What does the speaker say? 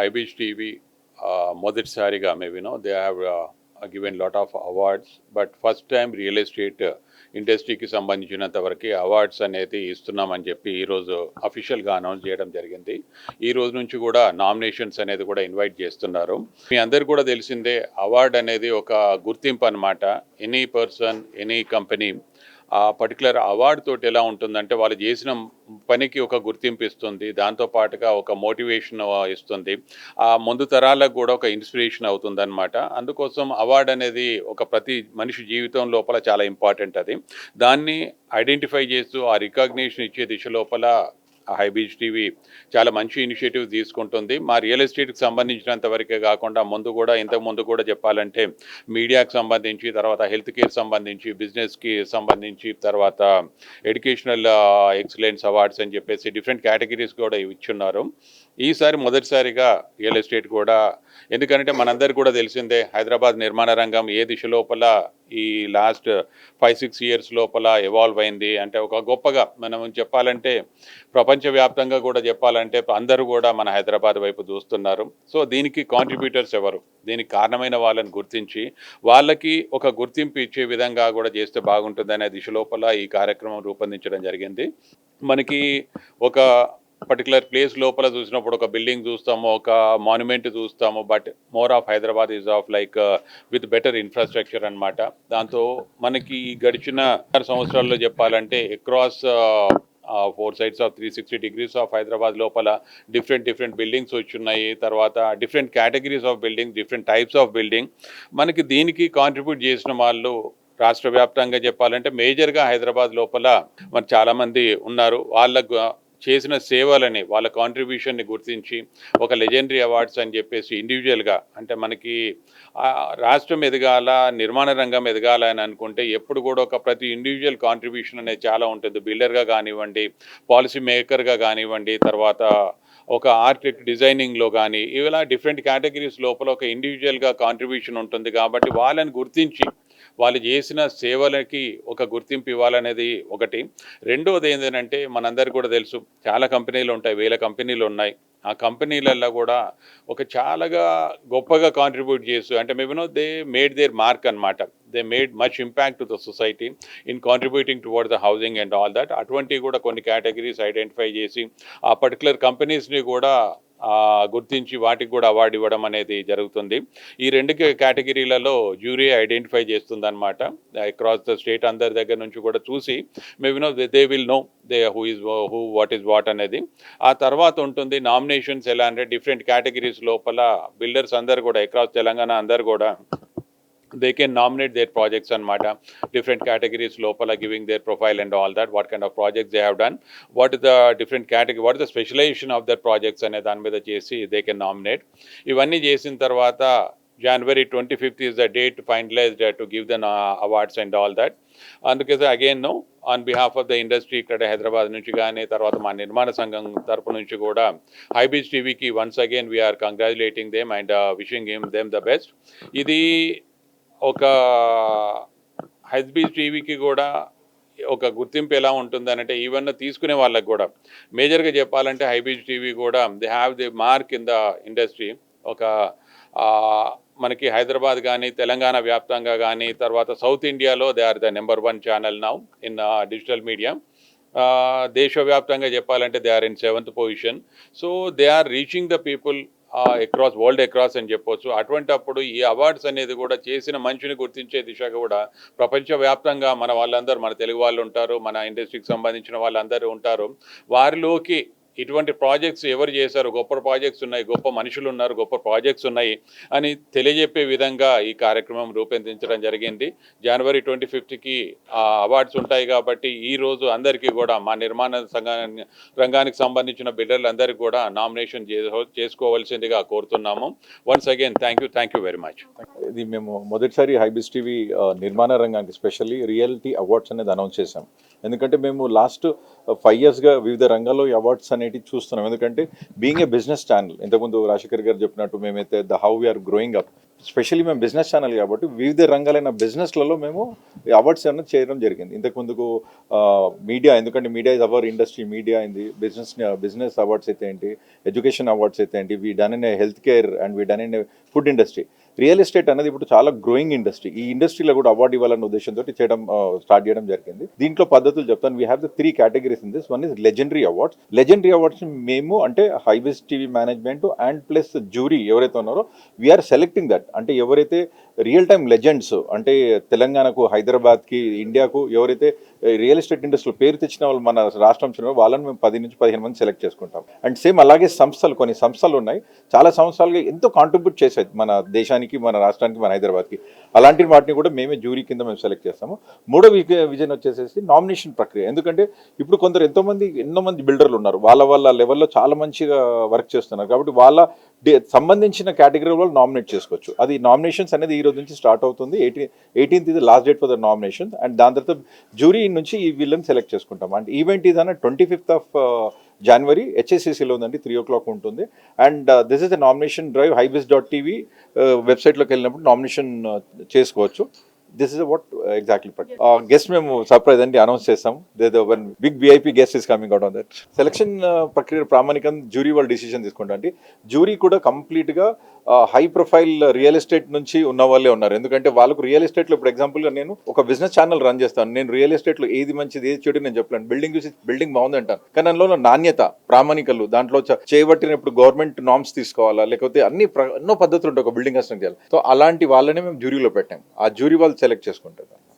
ఈరోజు Hybiz TV మొదటిసారిగా maybe no they have given lot of awards but first time real estate ఇండస్ట్రీకి సంబంధించినంత వరకు అవార్డ్స్ అనేది ఇస్తున్నామని చెప్పి ఈరోజు అఫీషియల్గా అనౌన్స్ చేయడం జరిగింది. ఈ రోజు నుంచి కూడా నామినేషన్స్ అనేది కూడా ఇన్వైట్ చేస్తున్నారు. మీ అందరు కూడా తెలిసిందే అవార్డ్ అనేది ఒక గుర్తింపు అనమాట ఎనీ పర్సన్ ఎనీ కంపెనీ ఆ పర్టికులర్ అవార్డు తోటి ఎలా ఉంటుందంటే వాళ్ళు చేసిన పనికి ఒక గుర్తింపు ఇస్తుంది దాంతో పాటుగా ఒక మోటివేషన్ ఇస్తుంది. ఆ ముందు తరాలకు కూడా ఒక ఇన్స్పిరేషన్ అవుతుంది అనమాట అందుకోసం అవార్డు అనేది ఒక ప్రతి మనిషి జీవితం లోపల చాలా ఇంపార్టెంట్ అది. దాన్ని ఐడెంటిఫై చేస్తూ ఆ రికగ్నిషన్ ఇచ్చే దిశ లోపల హైబీచ్ టీవీ చాలా మంచి ఇనిషియేటివ్ తీసుకుంటుంది. మా రియల్ ఎస్టేట్కి సంబంధించినంత వరకే కాకుండా ముందు కూడా ఇంతకు ముందు కూడా చెప్పాలంటే మీడియాకి సంబంధించి తర్వాత హెల్త్ కేర్ సంబంధించి బిజినెస్కి సంబంధించి తర్వాత ఎడ్యుకేషనల్ ఎక్సలెన్స్ అవార్డ్స్ అని చెప్పేసి డిఫరెంట్ కేటగిరీస్ కూడా ఇచ్చున్నారు. ఈసారి మొదటిసారిగా రియల్ ఎస్టేట్ కూడా ఎందుకంటే మనందరికీ కూడా తెలిసిందే హైదరాబాద్ నిర్మాణ రంగం ఏ దిశ లోపల ఈ లాస్ట్ ఫైవ్ సిక్స్ ఇయర్స్ లోపల ఎవాల్వ్ అయింది. అంటే ఒక గొప్పగా మనం చెప్పాలంటే ప్రపంచవ్యాప్తంగా కూడా చెప్పాలంటే అందరూ కూడా మన హైదరాబాద్ వైపు చూస్తున్నారు. సో దీనికి కాంట్రిబ్యూటర్స్ ఎవరు? దీనికి కారణమైన వాళ్ళని గుర్తించి వాళ్ళకి ఒక గుర్తింపు ఇచ్చే విధంగా కూడా చేస్తే బాగుంటుందనే దిశ లోపల ఈ కార్యక్రమం రూపొందించడం జరిగింది. మనకి ఒక పర్టికులర్ ప్లేస్ లోపల చూసినప్పుడు ఒక బిల్డింగ్ చూస్తాము ఒక మాన్యుమెంట్ చూస్తాము but more of Hyderabad is of like with better infrastructure అనమాట దాంతో మనకి గడిచిన సంవత్సరాల్లో చెప్పాలంటే across four sides of three sixty degrees of Hyderabad లోపల డిఫరెంట్ డిఫరెంట్ బిల్డింగ్స్ వచ్చున్నాయి. తర్వాత different categories of building different types of building మనకి దీనికి కాంట్రిబ్యూట్ చేసిన వాళ్ళు రాష్ట్ర వ్యాప్తంగా చెప్పాలంటే మేజర్గా హైదరాబాద్ లోపల మరి చాలామంది ఉన్నారు. వాళ్ళకు చేసిన సేవలని వాళ్ళ కాంట్రిబ్యూషన్ని గుర్తించి ఒక లెజెండరీ అవార్డ్స్ అని చెప్పేసి ఇండివిజువల్గా అంటే మనకి రాష్ట్రం ఎదగాల నిర్మాణ రంగం ఎదగాల అని అనుకుంటే ఎప్పుడు కూడా ఒక ప్రతి ఇండివిజువల్ కాంట్రిబ్యూషన్ అనేది చాలా ఉంటుంది. బిల్డర్గా కానివ్వండి పాలసీ మేకర్గా కానివ్వండి తర్వాత ఒక ఆర్కిటెక్ట్ డిజైనింగ్లో కానీ ఇలా డిఫరెంట్ కేటగిరీస్ లోపల ఒక ఇండివిజువల్గా కాంట్రిబ్యూషన్ ఉంటుంది కాబట్టి వాళ్ళని గుర్తించి వాళ్ళు చేసిన సేవలకి ఒక గుర్తింపు ఇవ్వాలనేది ఒకటి. రెండవది ఏంటంటే మనందరికీ కూడా తెలుసు చాలా కంపెనీలు ఉంటాయి వేల కంపెనీలు ఉన్నాయి. ఆ కంపెనీలలో కూడా ఒక చాలాగా గొప్పగా కాంట్రిబ్యూట్ చేస్తూ అంటే maybe know they made their mark అనమాట they made much impact to the society in contributing toward the housing and all that అటువంటివి కూడా కొన్ని కేటగిరీస్ ఐడెంటిఫై చేసి ఆ పర్టికులర్ కంపెనీస్ని కూడా గుర్తించి వాటికి కూడా అవార్డు ఇవ్వడం అనేది జరుగుతుంది. ఈ రెండు కేటగిరీలలో జ్యూరీ ఐడెంటిఫై చేస్తుందన్నమాట. అక్రాస్ ద స్టేట్ అందరి దగ్గర నుంచి కూడా చూసి maybe know they will know they who is who what is what అనేది. ఆ తర్వాత ఉంటుంది నామినేషన్స్ ఎలా అంటే డిఫరెంట్ కేటగిరీస్ లోపల బిల్డర్స్ అందరు కూడా అక్రాస్ తెలంగాణ అందరు కూడా they can nominate their projects అనమాట డిఫరెంట్ కేటగిరీస్ లోపల giving their profile and all that what kind of projects they have done what the different category what is the specialization of their projects అనే దాని మీద చేసి they can nominate ఇవన్నీ చేసిన తర్వాత January twenty fifth is the date finalized to give the awards and all that అందుకే again know on behalf of the industry ఇక్కడ హైదరాబాద్ నుంచి కానీ తర్వాత మా నిర్మాణ సంఘం తరపు నుంచి కూడా హైబీచ్ టీవీకి once again we are congratulating them and wishing him them the best ఇది ఒక హైబీచ్ టీవీకి కూడా ఒక గుర్తింపు ఎలా ఉంటుంది అంటే ఈవెన్ తీసుకునే వాళ్ళకి కూడా. మేజర్గా చెప్పాలంటే హైబీజ్ టీవీ కూడా they have the mark in the industry ఒక మనకి హైదరాబాద్ కానీ తెలంగాణ వ్యాప్తంగా కానీ తర్వాత సౌత్ ఇండియాలో they are the number one channel now in digital media దేశవ్యాప్తంగా చెప్పాలంటే they are in seventh position so they are reaching the people across world across అని చెప్పొచ్చు. అటువంటి అప్పుడు ఈ అవార్డ్స్ అనేది కూడా చేసిన మంచిని గుర్తించే దిశగా కూడా ప్రపంచవ్యాప్తంగా మన వాళ్ళందరూ మన తెలుగు వాళ్ళు ఉంటారు మన ఇండస్ట్రీకి సంబంధించిన వాళ్ళందరూ ఉంటారు. వారిలోకి ఇటువంటి ప్రాజెక్ట్స్ ఎవరు చేశారు? గొప్ప ప్రాజెక్ట్స్ ఉన్నాయి గొప్ప మనుషులు ఉన్నారు గొప్ప ప్రాజెక్ట్స్ ఉన్నాయి అని తెలియజెప్పే విధంగా ఈ కార్యక్రమం రూపొందించడం జరిగింది. జనవరి ట్వంటీ ఫిఫ్త్కి అవార్డ్స్ ఉంటాయి కాబట్టి ఈ రోజు అందరికీ కూడా మా నిర్మాణ సంఘాన్ని రంగానికి సంబంధించిన బిడ్డలందరికీ కూడా నామినేషన్ చేసుకోవాల్సిందిగా కోరుతున్నాము. Once again thank you thank you very much ఇది మేము మొదటిసారి హైబిస్ టీవీ నిర్మాణ రంగానికి స్పెషల్లీ రియాలిటీ అవార్డ్స్ అనేది అనౌన్స్ చేశాం. ఎందుకంటే మేము లాస్ట్ ఫైవ్ ఇయర్స్గా వివిధ రంగాల్లో ఈ అవార్డ్స్ అనేటివి చూస్తున్నాం. ఎందుకంటే బీయింగ్ ఏ బిజినెస్ ఛానల్ ఇంతకుముందు రాజశేఖర్ గారు చెప్పినట్టు మేమైతే the how we are growing up specially మేము బిజినెస్ ఛానల్ కాబట్టి వివిధ రంగాలైన బిజినెస్లలో మేము అవార్డ్స్ ఏమైనా చేయడం జరిగింది. ఇంతకు ముందుకు మీడియా ఎందుకంటే media is our industry media అయింది బిజినెస్ బిజినెస్ అవార్డ్స్ అయితే ఏంటి ఎడ్యుకేషన్ అవార్డ్స్ అయితే ఏంటి we done in health care and we done in food industry real estate అనేది ఇప్పుడు చాలా గ్రోయింగ్ ఇండస్ట్రీ ఈ ఇండస్ట్రీలో కూడా అవార్డు ఇవ్వాలన్న ఉద్దేశంతో చేయడం స్టార్ట్ చేయడం జరిగింది. దీంట్లో పద్ధతులు చెప్తాను. We have the three categories in this one is legendary awards legendary awards మేము అంటే Hybiz TV management and plus jury ఎవరైతే ఉన్నారో వీఆర్ సెలెక్టింగ్ దట్ అంటే ఎవరైతే రియల్ టైమ్ లెజెండ్స్ అంటే తెలంగాణకు హైదరాబాద్కి ఇండియాకు ఎవరైతే రియల్ ఎస్టేట్ ఇండస్ట్రీలో పేరు తెచ్చిన వాళ్ళు మన రాష్ట్రం వాళ్ళని మేము పది నుంచి పదిహేను మంది సెలెక్ట్ చేసుకుంటాం. అండ్ సేమ్ అలాగే సంస్థలు కొన్ని సంస్థలు ఉన్నాయి. చాలా సంవత్సరాలుగా ఎంతో కాంట్రిబ్యూట్ చేసాయి మన దేశానికి మన రాష్ట్రానికి మన హైదరాబాద్కి. అలాంటి వాటిని కూడా మేమే జ్యూరీ కింద మేము సెలెక్ట్ చేస్తాము. మూడో విజ- విజన్ వచ్చేసేసి నామినేషన్ ప్రక్రియ. ఎందుకంటే ఇప్పుడు కొందరు ఎంతోమంది ఎన్నో మంది బిల్డర్లు ఉన్నారు. వాళ్ళ వాళ్ళ లెవెల్లో చాలా మంచిగా వర్క్ చేస్తున్నారు. కాబట్టి వాళ్ళ సంబంధించిన కేటగిరీ వాళ్ళు నామినేట్ చేసుకోవచ్చు. అది నామినేషన్స్ అనేది ఈ రోజు నుంచి స్టార్ట్ అవుతుంది. ఎయిటీన్ ఎయిటీన్త్ ఇది last date for the nomination and దాని తర్వాత జ్యూరీ నుంచి ఈ వీళ్ళని సెలెక్ట్ చేసుకుంటాం. అండ్ ఈవెంట్ ఇది అన్న ట్వంటీ ఫిఫ్త్ ఆఫ్ జనవరి హెచ్ఎస్సిసిలో ఉందండి త్రీ ఓ క్లాక్ ఉంటుంది. And this is the nomination drive Hybiz dot TV వెబ్సైట్లోకి వెళ్ళినప్పుడు నామినేషన్ uh, చేసుకోవచ్చు. This is what exactly guest మేము సర్ప్రైజ్ అండి అనౌన్స్ చేస్తాం. One big VIP guest is coming out on that selection ప్రక్రియ ప్రామాణికం jury వాళ్ళు డిసిషన్ తీసుకుంటారు అంటే జ్యూరీ కూడా కంప్లీట్గా హై ప్రొఫైల్ రియల్ ఎస్టేట్ నుంచి ఉన్న వాళ్ళే ఉన్నారు. ఎందుకంటే వాళ్ళకు రియల్ ఎస్టేట్లో ఇప్పుడు ఎగ్జాంపుల్గా నేను ఒక బిజినెస్ ఛానల్ రన్ చేస్తాను. నేను రియల్ ఎస్టేట్లో ఏది మంచిది ఏది చెడు నేను చెప్పలేను. బిల్డింగ్ చూసి బిల్డింగ్ బాగుంది అంటాను. కానీ అందులో నాణ్యత ప్రామాణికలు దాంట్లో చ- చేయబట్టిన ఇప్పుడు గవర్నమెంట్ నామ్స్ తీసుకోవాలా? లేకపోతే అన్ని ఎన్నో పద్ధతులు ఉంటాయి ఒక బిల్డింగ్ కన్స్ట్రక్ట్ చేయాలి. సో అలాంటి వాళ్ళని మేము జ్యూరీలో పెట్టాం. ఆ జ్యూరీ వాళ్ళు సెలెక్ట్ చేసుకుంటారు.